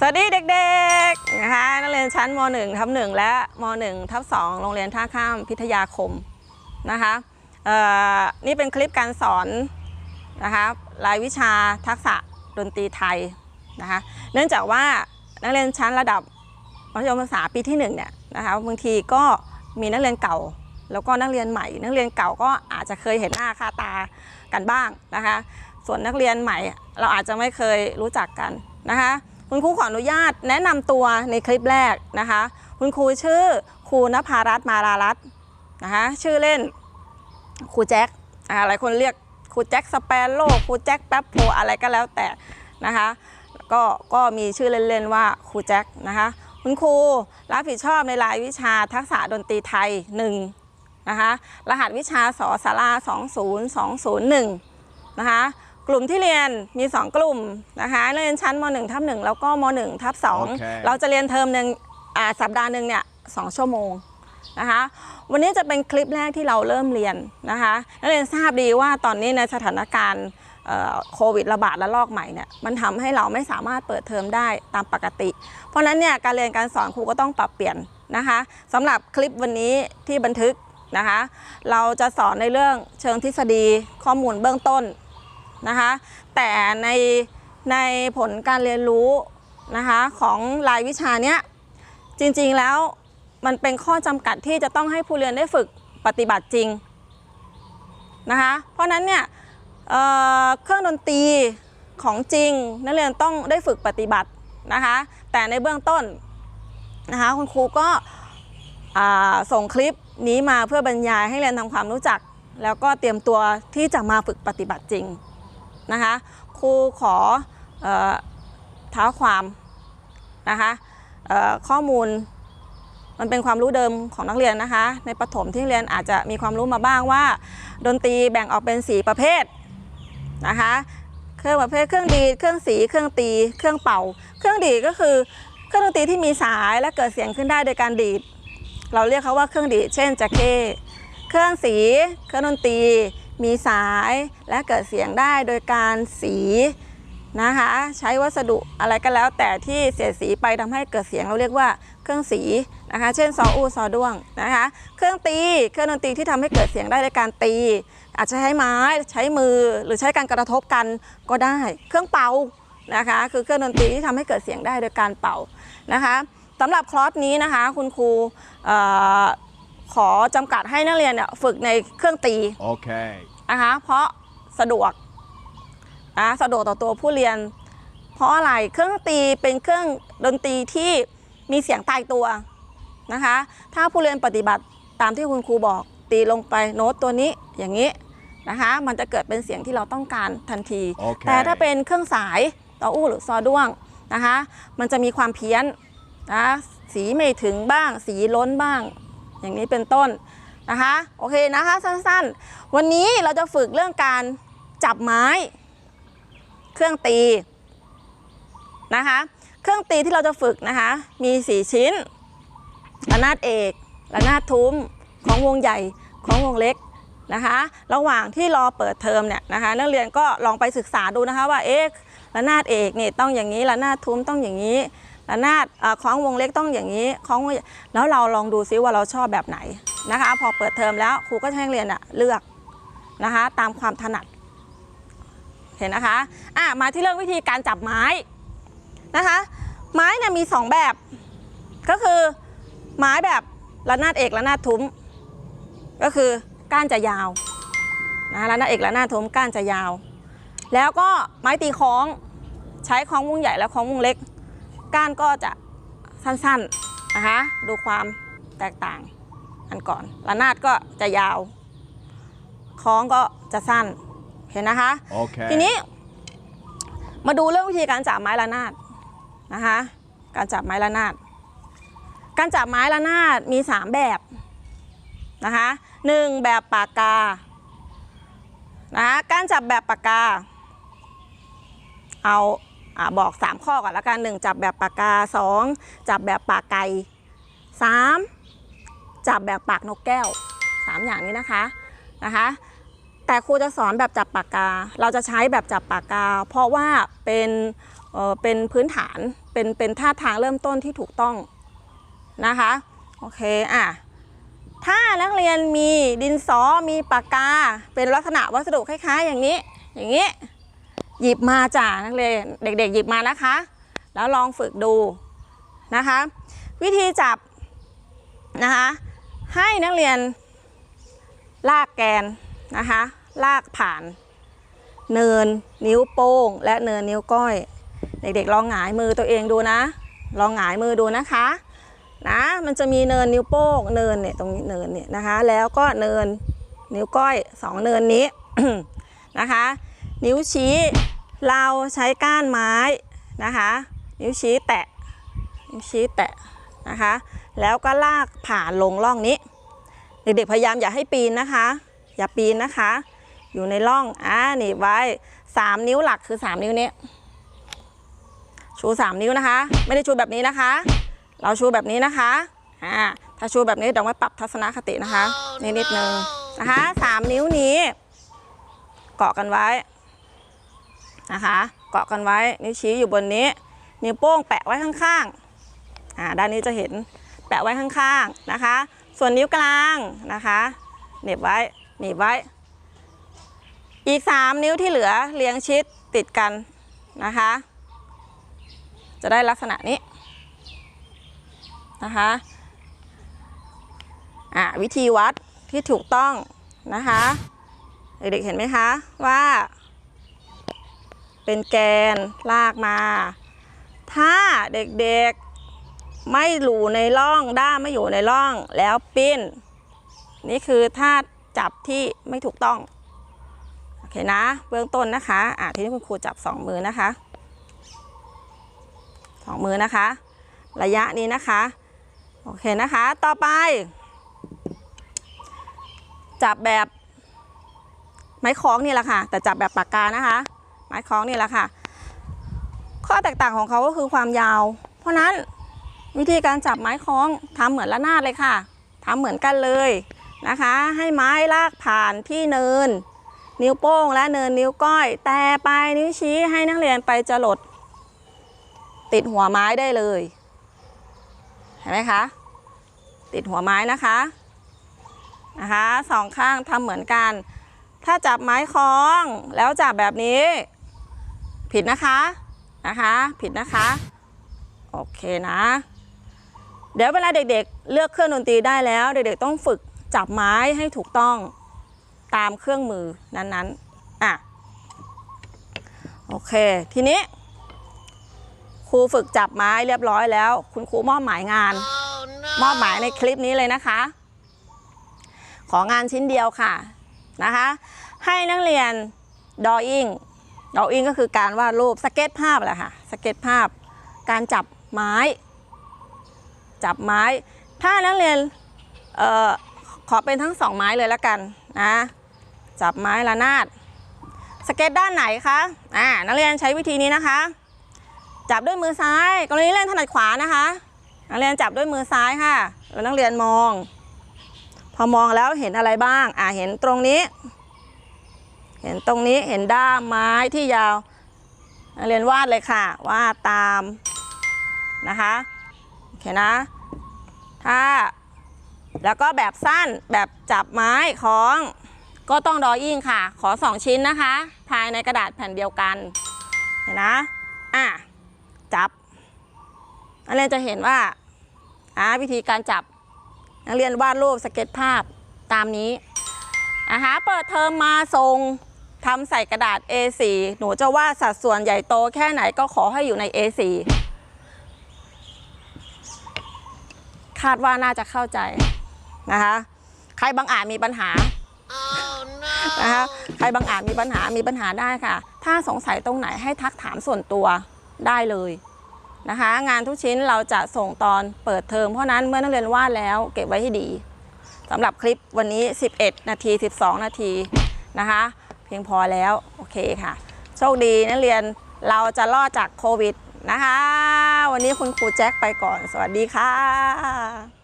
สวัสดีเด็กๆนะคะนักเรียนชั้นม .1 ทับ1และม .1 ทับ2โรงเรียนท่าข้ามพิทยาคมนะคะนี่เป็นคลิปการสอนนะคะรายวิชาทักษะดนตรีไทยนะคะเนื่องจากว่านักเรียนชั้นระดับมัธยมศึกษาปีที่1เนี่ยนะคะบางทีก็มีนักเรียนเก่า แล้วก็นักเรียนใหม่ นักเรียนเก่าก็อาจจะเคยเห็นหน้าค่าตากันบ้างนะคะส่วนนักเรียนใหม่เราอาจจะไม่เคยรู้จักกันนะคะ คุณครูขออนุญาตแนะนำตัวในคลิปแรกนะคะ คุณครูชื่อครูนภารัตน์มารารัตน์นะคะชื่อเล่นครูแจ็คอ่าหลายคนเรียกครูแจ็คสเปโร่ครูแจ็คแป๊บโพอะไรก็แล้วแต่นะคะก็ก็มีชื่อเล่นๆว่าครูแจ็คนะคะคุณครูรับผิดชอบในรายวิชาทักษะดนตรีไทย1นะคะรหัสวิชาสอสารา20201นะคะ กลุ่มที่เรียนมี 2 กลุ่มนะคะนักเรียนชั้นม .1 ทับ1แล้วก็ม .1 ทับโอเค2เราจะเรียนเทอมหนึ่งอ่าสัปดาห์หนึ่งเนี่ยสชั่วโมงนะคะวันนี้จะเป็นคลิปแรกที่เราเริ่มเรียนนะคะนักเรียนทราบดีว่าตอนนี้ในสถานการณ์เอ่อโควิดระบาดระลอกใหม่เนี่ยมันทำให้เราไม่สามารถเปิดเทอมได้ตามปกติ เพราะฉะนั้นเนี่ยการเรียนการสอนครูก็ต้องปรับเปลี่ยนนะคะสำหรับคลิปวันนี้ที่บันทึกนะคะ เราจะสอนในเรื่องเชิงทฤษฎีข้อมูลเบื้องต้น นะคะ แต่ในในผลการเรียนรู้นะคะของรายวิชาเนี้ยจริงๆแล้วมันเป็นข้อจำกัดที่จะต้องให้ผู้เรียนได้ฝึกปฏิบัติจริงนะคะเพราะนั้นเนี่ยเเครื่องดนตรีของจริงนักเรียนต้องได้ฝึกปฏิบัตินะคะแต่ในเบื้องต้นนะคะคุณครูก็ส่งคลิปนี้มาเพื่อบรรยายให้เรียนทำความรู้จัก แล้วก็เตรียมตัวที่จะมาฝึกปฏิบัติจริง นะคะครูขอเออท้าความนะคะข้อมูลมันเป็นความรู้เดิมของนักเรียนนะคะ ในประถมที่เรียนอาจจะมีความรู้มาบ้างว่า ดนตรีแบ่งออกเป็น 4 ประเภทนะคะเครื่องประเภทเครื่องดีดเครื่องสีเครื่องตีเครื่องเป่า เครื่องดีดก็คือเครื่องดนตรีที่มีสายและเกิดเสียงขึ้นได้โดยการดีด เราเรียกเขาว่าเครื่องดีดเช่นแจ็คเก้เครื่องสี เครื่องดนตรี มีสายและเกิดเสียงได้โดยการสีนะคะใช้วัสดุอะไรก็แล้วแต่ที่เสียดสีไปทำให้เกิดเสียงเราเรียกว่าเครื่องสีนะคะเช่นซออูซอด้วงนะคะเครื่องตีเครื่องดนตรีที่ทำให้เกิดเสียงได้โดยการตี อาจจะใช้ไม้ใช้มือหรือใช้การกระทบกันก็ได้เครื่องเป่านะคะคือเครื่องดนตรีที่ทำให้เกิดเสียงได้โดยการเป่านะคะสำหรับคลอสนี้นะคะคุณครู ขอจำกัดให้นักเรียนเนี่ยฝึกในเครื่องตี Okay. นะคะเพราะสะดวกนะสะดวกต่อตัวผู้เรียน เพราะอะไรเครื่องดนตรีเป็นเครื่องดนตรีที่มีเสียงตายตัวนะคะ ถ้าผู้เรียนปฏิบัติตามที่คุณครูบอกตีลงไปโน้ตตัวนี้อย่างนี้นะคะ มันจะเกิดเป็นเสียงที่เราต้องการทันที โอเค แต่ถ้าเป็นเครื่องสายต่ออู้หรือซอด้วงนะคะ มันจะมีความเพี้ยนนะสีไม่ถึงบ้าง สีล้นบ้าง อย่างนี้เป็นต้นนะคะโอเคนะคะสั้นๆ วันนี้เราจะฝึกเรื่องการจับไม้ เครื่องตีนะคะเครื่องตีที่เราจะฝึกนะคะมี 4 ชิ้นระนาดเอกระนาดทุ้มของวงใหญ่ของวงเล็กนะคะระหว่างที่รอเปิดเทอมเนี่ยนะคะนักเรียนก็ลองไปศึกษาดูนะคะว่าเอ๊ะระนาดเอกนี่ต้องอย่างนี้ระนาดทุ้มต้องอย่างนี้ ระนาดเอ่องวงเล็กต้องอย่างนี้ของวงแล้วเราลองดูซิว่าเราชอบแบบไหนนะคะ พอเปิดเทอมแล้วครูก็จะให้นักเรียนอะเลือกนะคะตามความถนัดเห็นนะคะอะมาที่เรื่องวิธีการจับไม้นะคะ ไม้เนี่ยมีสองแบบ ก็คือไม้แบบระนาดเอกระนาดทุ้ม ก็คือก้านจะยาวนะระนาดเอกระนาดทุ้มก้านจะยาว แล้วก็ไม้ตีคล้องใช้คล้องวงใหญ่และคล้องวงเล็ก ก้านก็จะสั้นๆนะคะดูความแตกต่างอันก่อนระนาดก็จะยาวคล้องก็จะสั้นเห็นนะคะ Okay. ทีนี้ มาดูเรื่องวิธีการจับไม้ระนาดนะคะการจับไม้ระนาด การจับไม้ระนาดมี 3 แบบนะคะหนึ่งแบบปากกานะคะการจับแบบปากกา เอา อบอก 3 ข้อก่อนละกันหนึ่งจับแบบปากกา 2 จับแบบปากไก่ 3 จับแบบปากนกแก้ว 3 อย่างนี้นะคะนะคะ แต่ครูจะสอนแบบจับปากกา เราจะใช้แบบจับปากกา เพราะว่าเป็นเอ่อเป็นพื้นฐานเป็นเป็นท่าทางเริ่มต้นที่ถูกต้องนะคะโอเคอะถ้านักเรียนมีดินสอมีปากกา เป็นลักษณะวัสดุคล้ายๆ อย่างนี้ อย่างนี้ หยิบมาจ้ะนักเรียนเด็กๆ หยิบมานะคะ แล้วลองฝึกดูนะคะ วิธีจับนะคะให้นักเรียนลากแกนนะคะลากผ่าน เนินนิ้วโป้ง และเนินนิ้วก้อย เด็กๆ ลองหงายมือตัวเองดูนะ ลองหงายมือดูนะคะนะมันจะมีเนินนิ้วโป้งเนินเนี่ยตรงนี้เนินเนี่ยนะคะ แล้วก็เนินนิ้วก้อยสองเนินนี้นะคะ นิ้วชี้ เราใช้ก้านไม้นะคะ นิ้วชี้แตะนิ้วชี้แตะนะคะ แล้วก็ลากผ่านลงร่องนี้ เด็กๆพยายามอย่าให้ปีนนะคะ อย่าปีนนะคะ อยู่ในร่องอ่าหนีบไว้สามนิ้วหลักคือสามนิ้วนี้ชูสามนิ้วนะคะ ไม่ได้ชูแบบนี้นะคะ เราชูแบบนี้นะคะอ่าถ้าชูแบบนี้เดี๋ยวไว้ปรับทัศนคตินะคะนิดนิดนึงนะคะสามนิ้วนี้ เกาะกันไว้ นะคะ เกาะกันไว้นิ้วชี้อยู่บนนี้ นิ้วโป้งแปะไว้ข้างๆอ่าด้านนี้จะเห็นแปะไว้ข้างๆนะคะ ส่วนนิ้วกลางนะคะเหน็บไว้หนีบไว้ อีก 3 นิ้วที่เหลือเรียงชิดติดกันนะคะ จะได้ลักษณะนี้นะคะอะวิธีวัดที่ถูกต้องนะคะ เด็กๆเห็นไหมคะว่า เป็นแกนลากมา ถ้าเด็กๆไม่อยู่ในร่องด้ามไม่อยู่ในร่องแล้วปิ้น นี่คือท่าจับที่ไม่ถูกต้อง โอเคนะ เบื้องต้นนะคะอะทีนี้คุณครูจับสองมือนะคะสองมือนะคะ ระยะนี้นะคะ โอเคนะคะ ต่อไป จับแบบไม้คล้องนี่แหละค่ะ แต่จับแบบปากกานะคะ ไม้คล้องนี่แหละค่ะ ข้อแตกต่างของเขาก็คือความยาว เพราะนั้นวิธีการจับไม้คล้องทำเหมือนละนาดเลยค่ะทำเหมือนกันเลยนะคะ ให้ไม้ลากผ่านที่เนิน นิ้วโป้งและเนินนิ้วก้อย แต่ปลายนิ้วชี้ให้นักเรียนไปจรดติดหัวไม้ได้เลยเห็นไหมคะ ติดหัวไม้นะคะนะคะสองข้างทำเหมือนกัน ถ้าจับไม้คล้องแล้วจับแบบนี้ ผิดนะคะนะคะผิดนะคะโอเคนะ เดี๋ยวเวลาเด็กๆ เลือกเครื่องดนตรีได้แล้ว เด็กๆต้องฝึกจับไม้ให้ถูกต้องตามเครื่องมือนั้นๆอะโอเค ทีนี้ ครูฝึกจับไม้เรียบร้อยแล้ว คุณครูมอบหมายงานมอบหมายในคลิปนี้เลยนะคะ ของานชิ้นเดียวค่ะนะคะ ให้นักเรียนดออิ่ง ดออิ่งก็คือการวาดรูปสเก็ตภาพแหละค่ะสเก็ตภาพ การจับไม้ จับไม้ ถ้านักเรียนออขอเป็นทั้งสองไม้เลยแล้วกันนะจับไม้ละนาดสเก็ตด้านไหนคะอ่านักเรียนใช้วิธีนี้นะคะ จับด้วยมือซ้ายกรณีเล่นถนัดขวานะคะนักเรียนจับด้วยมือซ้ายค่ะแล้วนักเรียนมอง พอมองแล้วเห็นอะไรบ้างอ่าเห็นตรงนี้ เห็นตรงนี้เห็นด้ามไม้ที่ยาวนักเรียนวาดเลยค่ะวาดตามนะคะโอเคนะ ถ้า แล้วก็แบบสั้นแบบจับไม้ของก็ต้องดอยิ่งค่ะ ขอ 2 ชิ้นนะคะ ภายในกระดาษแผ่นเดียวกัน เห็นนะอะจับนักเรียนจะเห็นว่าอ่าวิธีการจับนักเรียนวาดรูปสเก็ตภาพตามนี้นะคะเปิดเทอมมาทรง ทำใส่กระดาษ A4 หนูจะวาดสัดส่วนใหญ่โตแค่ไหนก็ขอให้อยู่ใน A4 คาดว่าน่าจะเข้าใจนะคะ ใครบางอาจมีปัญหานะคะใครบางอาจมีปัญหามีปัญหาได้ค่ะ ถ้าสงสัยตรงไหนให้ทักถามส่วนตัวได้เลยนะคะ งานทุกชิ้นเราจะส่งตอนเปิดเทอมเพราะนั้นเมื่อนักเรียนวาดแล้วเก็บไว้ให้ดีสำหรับคลิปวันนี้ 11 นาที 12 นาทีนะคะ เพียงพอแล้ว โอเคค่ะ โชคดีนักเรียนเราจะรอดจากโควิดนะคะ วันนี้คุณครูแจ็คไปก่อน สวัสดีค่ะ